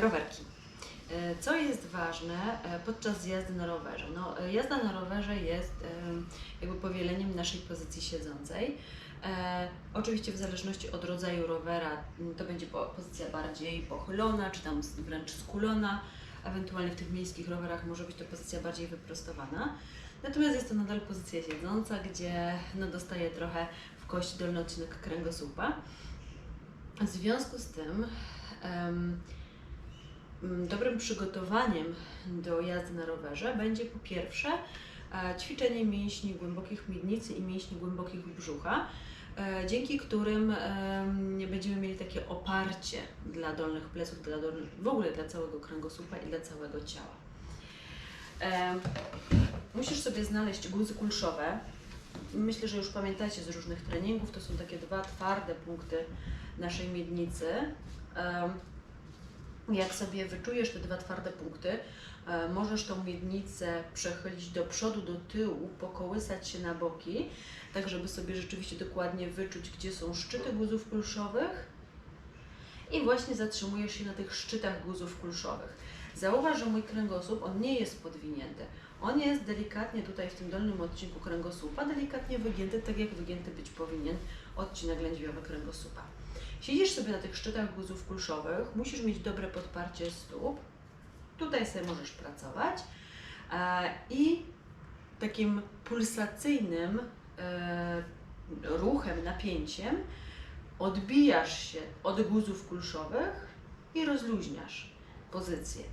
Rowerki. E, Co jest ważne e, podczas jazdy na rowerze? No, e, jazda na rowerze jest jakby powieleniem naszej pozycji siedzącej. Oczywiście w zależności od rodzaju rowera to będzie po- pozycja bardziej pochylona, czy tam wręcz skulona. Ewentualnie w tych miejskich rowerach może być to pozycja bardziej wyprostowana. Natomiast jest to nadal pozycja siedząca, gdzie no, dostaje trochę w kość dolny odcinek kręgosłupa. W związku z tym mm, dobrym przygotowaniem do jazdy na rowerze będzie po pierwsze e, ćwiczenie mięśni głębokich miednicy i mięśni głębokich brzucha, e, dzięki którym em, będziemy mieli takie oparcie dla dolnych pleców, dla w ogóle dla całego kręgosłupa i dla całego ciała. Em, Musisz sobie znaleźć guzy kulszowe. Myślę, że już pamiętacie z różnych treningów, to są takie dwa twarde punkty naszej miednicy. Jak sobie wyczujesz te dwa twarde punkty, e, możesz tą miednicę przechylić do przodu, do tyłu, pokołysać się na boki, tak żeby sobie rzeczywiście dokładnie wyczuć, gdzie są szczyty guzów kulszowych i właśnie zatrzymujesz się na tych szczytach guzów kulszowych. Zauważ, że mój kręgosłup, on nie jest podwinięty. On jest delikatnie tutaj w tym dolnym odcinku kręgosłupa, delikatnie wygięty, tak jak wygięty być powinien odcinek lędźwiowy kręgosłupa. Siedzisz sobie na tych szczytach guzów kulszowych, musisz mieć dobre podparcie stóp. Tutaj sobie możesz pracować. E, I takim pulsacyjnym e, ruchem, napięciem odbijasz się od guzów kulszowych i rozluźniasz pozycję.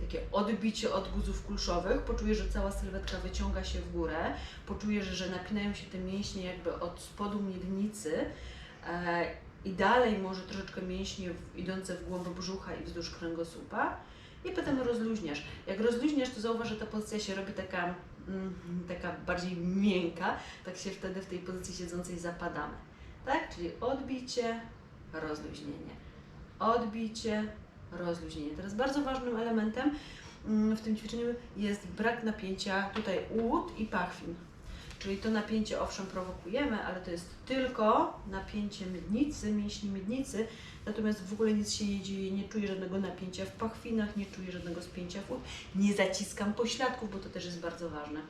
Takie odbicie od guzów kulszowych, poczujesz, że cała sylwetka wyciąga się w górę, poczujesz, że napinają się te mięśnie jakby od spodu miednicy e, i dalej może troszeczkę mięśnie w, idące w głąb brzucha i wzdłuż kręgosłupa i potem rozluźniasz. Jak rozluźniasz, to zauważ, że ta pozycja się robi taka, mm, taka bardziej miękka, tak się wtedy w tej pozycji siedzącej zapadamy. Tak? Czyli odbicie, rozluźnienie. Odbicie, rozluźnienie. Teraz bardzo ważnym elementem mm, w tym ćwiczeniu jest brak napięcia tutaj łód i pachwin. Czyli to napięcie owszem prowokujemy, ale to jest tylko napięcie miednicy, mięśni miednicy, natomiast w ogóle nic się nie dzieje, nie czuję żadnego napięcia w pachwinach, nie czuję żadnego spięcia w łód, nie zaciskam pośladków, bo to też jest bardzo ważne.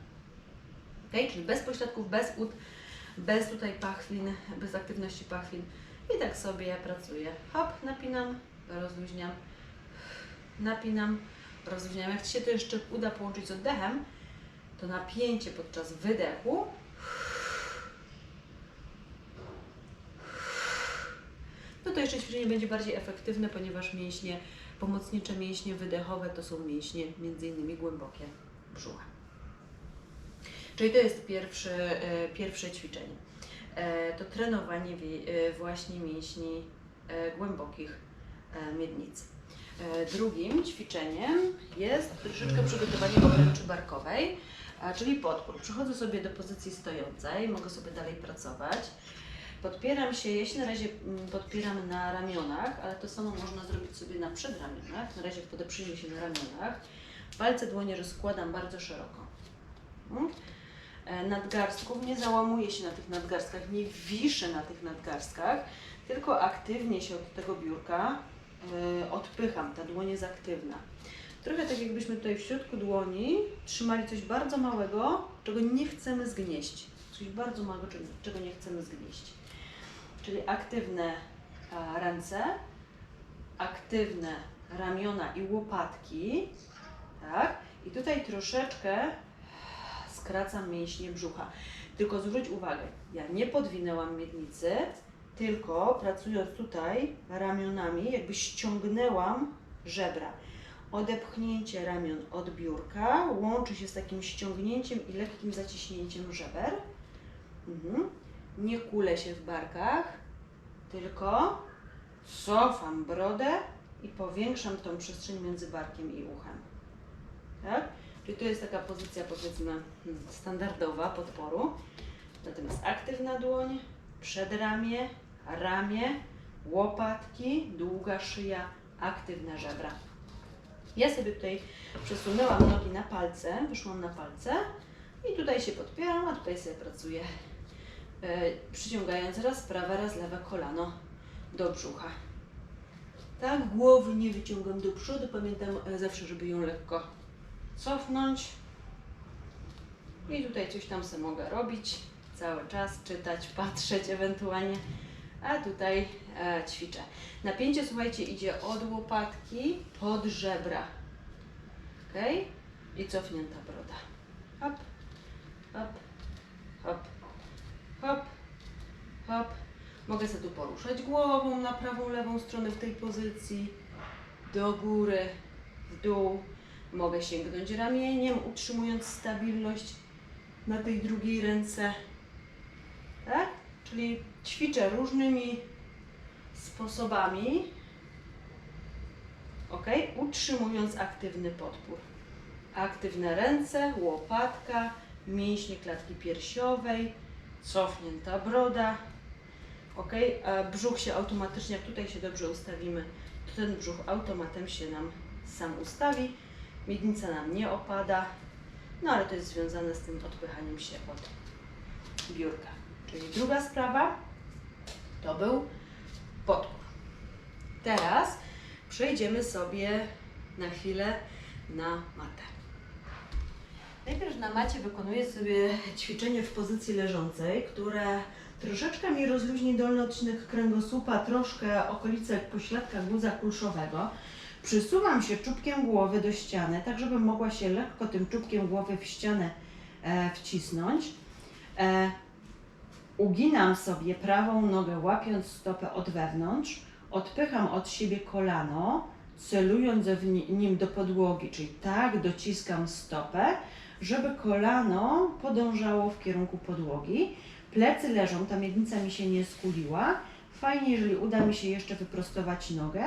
Okay? Czyli bez pośladków, bez ud, bez tutaj pachwin, bez aktywności pachwin. I tak sobie ja pracuję. Hop, napinam, rozluźniam, napinam, rozluźniam. Jak Ci się to jeszcze uda połączyć z oddechem, to napięcie podczas wydechu no to jeszcze ćwiczenie będzie bardziej efektywne, ponieważ mięśnie, pomocnicze mięśnie wydechowe to są mięśnie między innymi głębokie brzucha. Czyli to jest pierwszy, e, pierwsze ćwiczenie. E, To trenowanie e, właśnie mięśni głębokich miednicy. E, Drugim ćwiczeniem jest troszeczkę przygotowanie obręczy barkowej, a, czyli podpór. Przechodzę sobie do pozycji stojącej, mogę sobie dalej pracować. Podpieram się, się na razie mm, podpieram na ramionach, ale to samo można zrobić sobie na przedramionach. Na razie podeprzyjmy się na ramionach. Palce dłonie rozkładam bardzo szeroko. Mm. E, Nadgarstków nie załamuję się na tych nadgarstkach, nie wiszę na tych nadgarstkach, tylko aktywnie się od tego biurka e, odpycham. Ta dłoń jest aktywna. Trochę tak jakbyśmy tutaj w środku dłoni trzymali coś bardzo małego, czego nie chcemy zgnieść. Coś bardzo małego, czego- czego nie chcemy zgnieść. Czyli aktywne e, ręce, aktywne ramiona i łopatki, tak? I tutaj troszeczkę skracam mięśnie brzucha. Tylko zwróć uwagę, ja nie podwinęłam miednicy, tylko pracując tutaj ramionami, jakby ściągnęłam żebra. Odepchnięcie ramion od biurka łączy się z takim ściągnięciem i lekkim zaciśnięciem żeber. Mhm. Nie kulę się w barkach, tylko cofam brodę i powiększam tą przestrzeń między barkiem i uchem. Tak? Czyli to jest taka pozycja powiedzmy hmm, standardowa podporu. Natomiast aktywna dłoń, przedramię, ramię, łopatki, długa szyja, aktywne żebra. Ja sobie tutaj przesunęłam nogi na palce, wyszłam na palce i tutaj się podpieram, a tutaj sobie pracuję. E, przyciągając raz prawe, raz lewe kolano do brzucha. Tak, głowy nie wyciągam do przodu. Pamiętam e, zawsze, żeby ją lekko cofnąć. I tutaj coś tam sobie mogę robić cały czas, czytać, patrzeć ewentualnie. A tutaj e, ćwiczę. Napięcie, słuchajcie, idzie od łopatki pod żebra. Ok? I cofnięta broda. Hop, hop, hop, hop, hop. Mogę sobie tu poruszać głową na prawą, lewą stronę w tej pozycji. Do góry, w dół. Mogę sięgnąć ramieniem, utrzymując stabilność na tej drugiej ręce. Czyli ćwiczę różnymi sposobami. Ok? Utrzymując aktywny podpór. Aktywne ręce, łopatka, mięśnie klatki piersiowej, cofnięta broda. Ok? A brzuch się automatycznie, jak tutaj się dobrze ustawimy, to ten brzuch automatem się nam sam ustawi. Miednica nam nie opada. No ale to jest związane z tym odpychaniem się od biurka. Czyli druga sprawa to był podpór. Teraz przejdziemy sobie na chwilę na matę. Najpierw na macie wykonuję sobie ćwiczenie w pozycji leżącej, które troszeczkę mi rozluźni dolny odcinek kręgosłupa, troszkę okolice pośladka guza kulszowego. Przysuwam się czubkiem głowy do ściany, tak żebym mogła się lekko tym czubkiem głowy w ścianę e, wcisnąć. E, uginam sobie prawą nogę, łapiąc stopę od wewnątrz, odpycham od siebie kolano, celując nim do podłogi, czyli tak dociskam stopę, żeby kolano podążało w kierunku podłogi. Plecy leżą, ta miednica mi się nie skuliła. Fajnie, jeżeli uda mi się jeszcze wyprostować nogę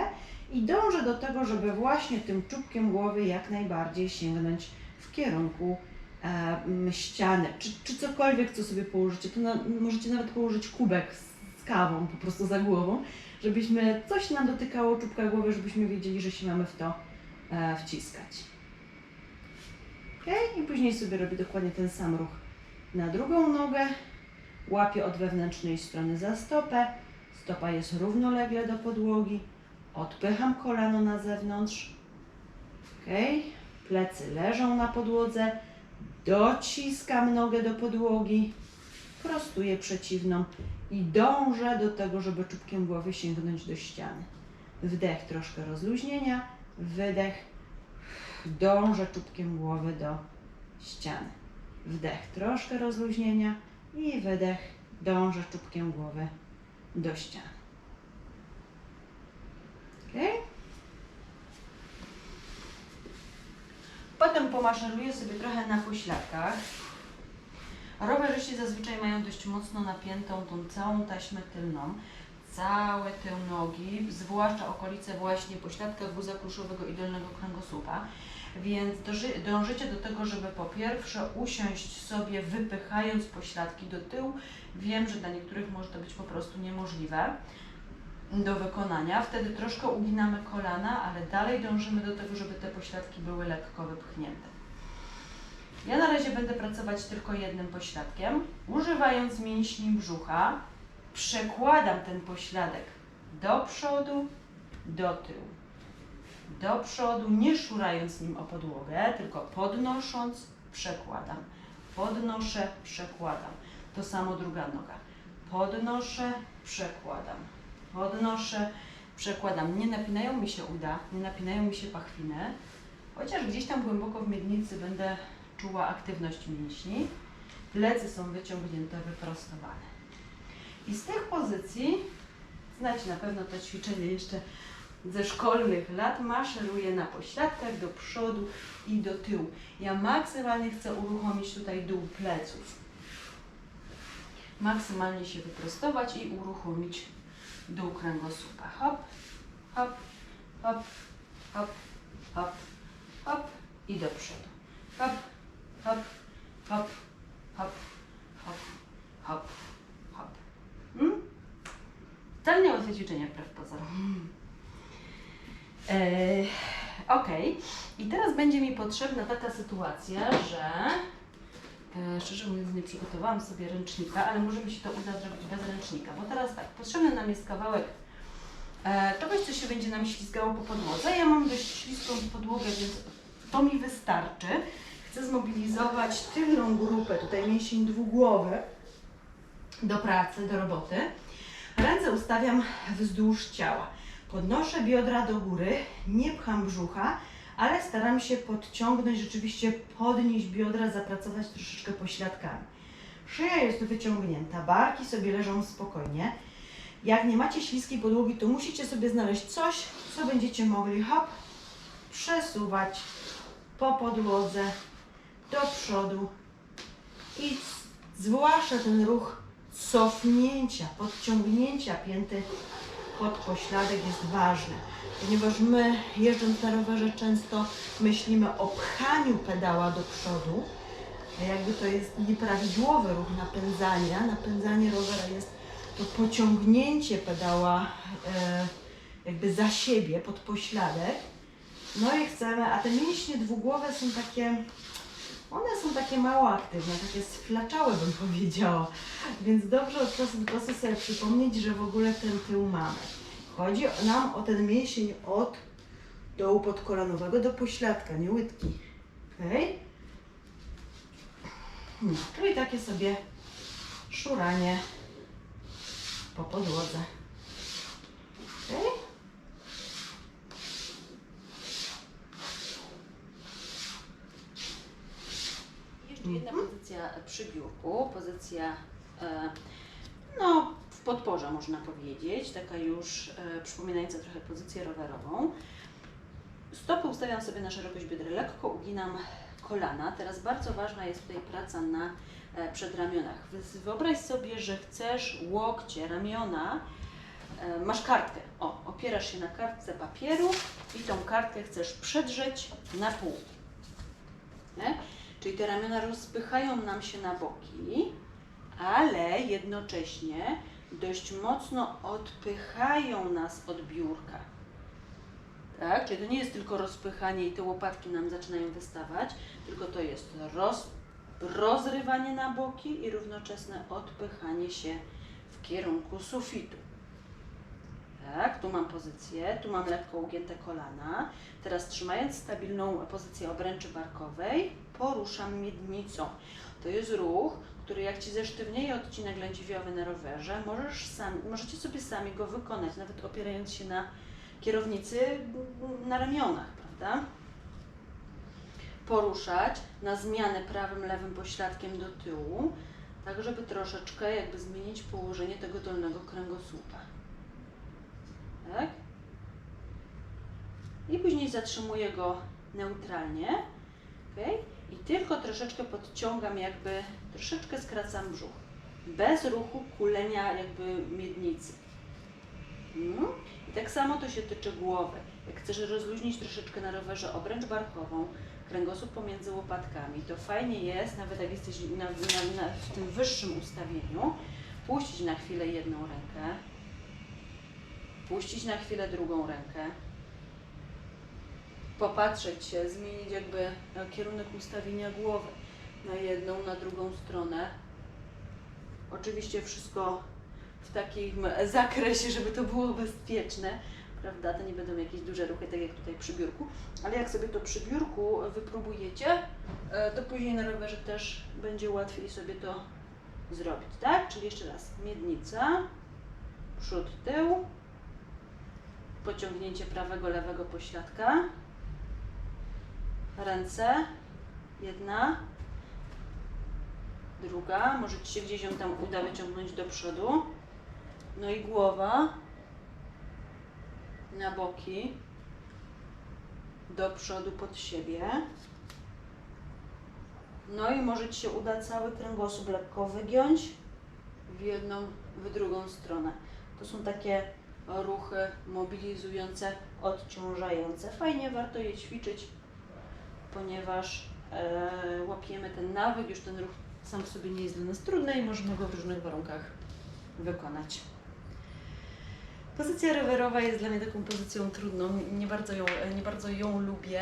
i dążę do tego, żeby właśnie tym czubkiem głowy jak najbardziej sięgnąć w kierunku m, ściany, czy, czy cokolwiek, co sobie położycie. Tu na, możecie nawet położyć kubek z, z kawą po prostu za głową, żebyśmy coś nam dotykało czubka głowy, żebyśmy wiedzieli, że się mamy w to e, wciskać. Okay? I później sobie robię dokładnie ten sam ruch na drugą nogę. Łapię od wewnętrznej strony za stopę. Stopa jest równolegle do podłogi. Odpycham kolano na zewnątrz. Okay? Plecy leżą na podłodze. Dociskam nogę do podłogi. Prostuję przeciwną i dążę do tego, żeby czubkiem głowy sięgnąć do ściany. Wdech, troszkę rozluźnienia. Wydech. Dążę czubkiem głowy do ściany. Wdech, troszkę rozluźnienia i wydech. Dążę czubkiem głowy do ściany. Okay? Potem pomaszeruję sobie trochę na pośladkach. Rowerzyści zazwyczaj mają dość mocno napiętą tą całą taśmę tylną, całe tył nogi, zwłaszcza okolice właśnie pośladka guza kluszowego i dolnego kręgosłupa. Więc dąży, dążycie do tego, żeby po pierwsze usiąść sobie wypychając pośladki do tyłu. Wiem, że dla niektórych może to być po prostu niemożliwe do wykonania. Wtedy troszkę uginamy kolana, ale dalej dążymy do tego, żeby te pośladki były lekko wypchnięte. Ja na razie będę pracować tylko jednym pośladkiem. Używając mięśni brzucha, przekładam ten pośladek do przodu, do tyłu. Do przodu, nie szurając nim o podłogę, tylko podnosząc, przekładam. Podnoszę, przekładam. To samo druga noga. Podnoszę, przekładam. Podnoszę, przekładam. Nie napinają mi się uda, nie napinają mi się pachwiny, chociaż gdzieś tam głęboko w miednicy będę czuła aktywność mięśni. Plecy są wyciągnięte, wyprostowane. I z tych pozycji, znacie na pewno to ćwiczenie jeszcze ze szkolnych lat, maszeruję na pośladkach do przodu i do tyłu. Ja maksymalnie chcę uruchomić tutaj dół pleców. Maksymalnie się wyprostować i uruchomić dół kręgosłupa. Hop, hop, hop, hop, hop, hop i do przodu. Hop, hop, hop, hop, hop, hop, hop. Hmm? Wcale nie łatwe ćwiczenie wbrew pozorom. Eee, ok, i teraz będzie mi potrzebna taka sytuacja, że e, szczerze mówiąc nie przygotowałam sobie ręcznika, ale może mi się to uda zrobić bez ręcznika, bo teraz tak, potrzebny nam jest kawałek E, kogoś, co się będzie nam ślizgało po podłodze. Ja mam dość śliską podłogę, więc to mi wystarczy. Chcę zmobilizować tylną grupę, tutaj mięsień dwugłowy, do pracy, do roboty. Ręce ustawiam wzdłuż ciała. Podnoszę biodra do góry, nie pcham brzucha, ale staram się podciągnąć, rzeczywiście podnieść biodra, zapracować troszeczkę pośladkami. Szyja jest wyciągnięta, barki sobie leżą spokojnie. Jak nie macie śliskiej podłogi, to musicie sobie znaleźć coś, co będziecie mogli hop, przesuwać po podłodze do przodu i zwłaszcza ten ruch cofnięcia, podciągnięcia pięty pod pośladek jest ważny, ponieważ my jeżdżąc na rowerze często myślimy o pchaniu pedała do przodu, a jakby to jest nieprawidłowy ruch napędzania. Napędzanie rowera jest to pociągnięcie pedała e, jakby za siebie, pod pośladek. No i chcemy, a te mięśnie dwugłowe są takie, one są takie mało aktywne, takie sflaczałe bym powiedziała. Więc dobrze od czasu do czasu sobie przypomnieć, że w ogóle ten tył mamy. Chodzi nam o ten mięsień od dołu podkolanowego do pośladka, nie łydki. Okej? No, czyli takie sobie szuranie po podłodze. Okej? Jeszcze jedna pozycja przy biurku, pozycja e, no, w podporze można powiedzieć, taka już e, przypominająca trochę pozycję rowerową. Stopy ustawiam sobie na szerokość biodra, lekko uginam kolana. Teraz bardzo ważna jest tutaj praca na e, przedramionach. Wy- Wyobraź sobie, że chcesz łokcie, ramiona, e, masz kartkę. O, opierasz się na kartce papieru i tą kartkę chcesz przedrzeć na pół. Nie? Czyli te ramiona rozpychają nam się na boki, ale jednocześnie dość mocno odpychają nas od biurka. Tak? Czyli to nie jest tylko rozpychanie i te łopatki nam zaczynają wystawać, tylko to jest roz, rozrywanie na boki i równoczesne odpychanie się w kierunku sufitu. Tak, tu mam pozycję, tu mam lekko ugięte kolana. Teraz trzymając stabilną pozycję obręczy barkowej, poruszam miednicą. To jest ruch, który jak Ci zesztywnieje odcinek lędźwiowy na rowerze, możesz sami, możecie sobie sami go wykonać, nawet opierając się na kierownicy na ramionach, prawda? Poruszać na zmianę prawym, lewym pośladkiem do tyłu, tak żeby troszeczkę jakby zmienić położenie tego dolnego kręgosłupa. Tak? I później zatrzymuję go neutralnie. Okay? I tylko troszeczkę podciągam, jakby troszeczkę skracam brzuch. Bez ruchu kulenia jakby miednicy. Mm. I tak samo to się tyczy głowy. Jak chcesz rozluźnić troszeczkę na rowerze obręcz barkową, kręgosłup pomiędzy łopatkami, to fajnie jest, nawet jak jesteś na, na, na, w tym wyższym ustawieniu, puścić na chwilę jedną rękę, puścić na chwilę drugą rękę, popatrzeć się, zmienić jakby e, kierunek ustawienia głowy na jedną, na drugą stronę. Oczywiście wszystko w takim zakresie, żeby to było bezpieczne, prawda? To nie będą jakieś duże ruchy, tak jak tutaj przy biurku, ale jak sobie to przy biurku wypróbujecie, e, to później na rowerze też będzie łatwiej sobie to zrobić, tak? Czyli jeszcze raz, miednica, przód, tył, pociągnięcie prawego, lewego pośladka, ręce, jedna, druga, może Ci się gdzieś ją tam uda wyciągnąć do przodu, no i głowa. Na boki, do przodu pod siebie, no i może Ci się uda cały kręgosłup lekko wygiąć w jedną, w drugą stronę. To są takie ruchy mobilizujące, odciążające. Fajnie warto je ćwiczyć, ponieważ e, łapiemy ten nawyk, już ten ruch sam w sobie nie jest dla nas trudny i możemy go w różnych warunkach wykonać. Pozycja rowerowa jest dla mnie taką pozycją trudną, nie bardzo ją, nie bardzo ją lubię.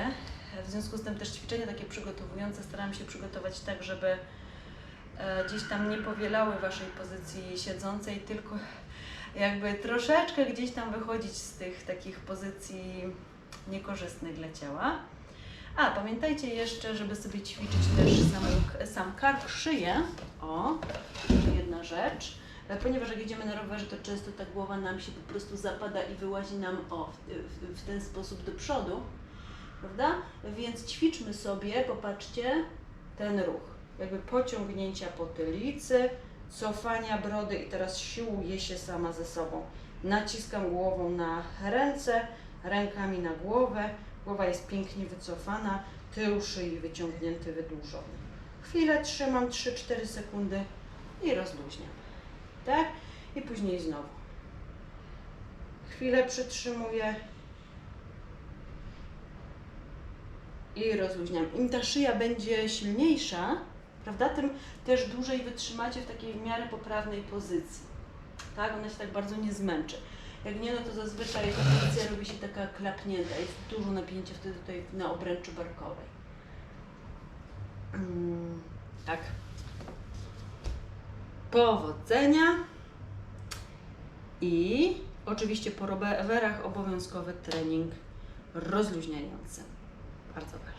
W związku z tym też ćwiczenia takie przygotowujące staram się przygotować tak, żeby e, gdzieś tam nie powielały Waszej pozycji siedzącej, tylko jakby troszeczkę gdzieś tam wychodzić z tych takich pozycji niekorzystnych dla ciała. A, pamiętajcie jeszcze, żeby sobie ćwiczyć też sam, sam kark, szyję. O, jedna rzecz. E, Ponieważ jak jedziemy na rowerze, to często ta głowa nam się po prostu zapada i wyłazi nam o, w, w, w ten sposób do przodu, prawda? Więc ćwiczmy sobie, popatrzcie, ten ruch. Jakby pociągnięcia potylicy, cofania brody i teraz siłuję się sama ze sobą. Naciskam głową na ręce, rękami na głowę. Głowa jest pięknie wycofana, tył szyi wyciągnięty, wydłużony. Chwilę trzymam 3-4 sekundy i rozluźniam. Tak? I później znowu. Chwilę przytrzymuję i rozluźniam. Im ta szyja będzie silniejsza, prawda, tym też dłużej wytrzymacie w takiej w miarę poprawnej pozycji. Tak? Ona się tak bardzo nie zmęczy. Jak nie, no to zazwyczaj ta robi się taka klapnięta. Jest dużo napięcia wtedy tutaj na obręczy barkowej. Mm, tak. Powodzenia. I oczywiście po rowerach obowiązkowy trening rozluźniający. Bardzo ważne.